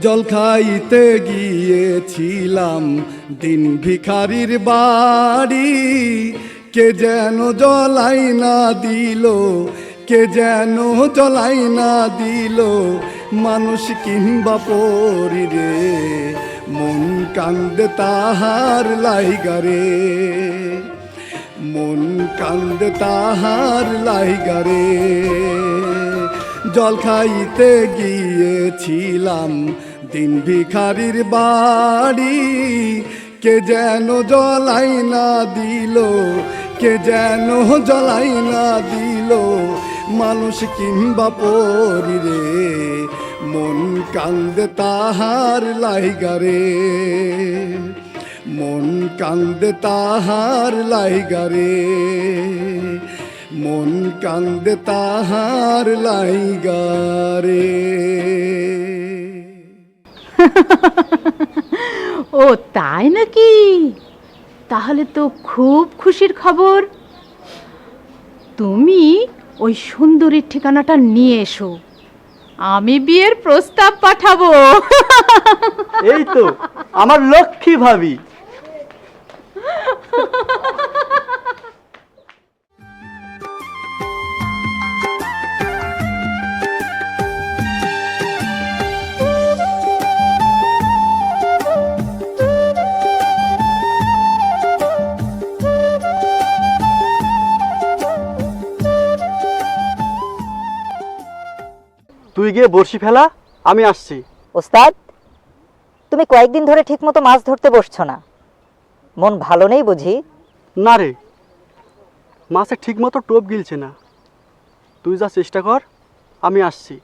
জল খাইতে গিয়েছিলাম। দিন ভিখারির বাড়ি। কে যেন জলাই না দিল, কে যেন জলাই না দিল। মানুষ কিংবা পরি রে, মন কান্দে তাহার লাইগারে মন কান্দে তাহার লাইগারে জল খাইতে গিয়েছিলাম। দিন ভিখারির বাড়ি, কে যেন জলাই না দিল, কে যেন জলাই না দিল। মানুষ কিংবা পরি রে, মন কান্দে তাহার লাইগারে মন কান্দে তাহার লাইগারে মন কান্দে তাহার লাইগারে ও তাই নাকি? তাহলে তো খুব খুশির খবর। তুমি ওই সুন্দরীর ঠিকানাটা নিয়ে এসো। আমি বিয়ের প্রস্তাব পাঠাবো। এই তো আমার লক্ষ্মী ভাবি। তুই গিয়ে বড়শি ফেলা আমি আসছি। ওস্তাদ তুমি কয়েকদিন ধরে ঠিকমতো মাছ ধরতে বসছো না। মন ভালো নেই বুঝি? না রে মাছে ঠিকমতো টোপ গিলছে না। তুই যা চেষ্টা কর আমি আসছি।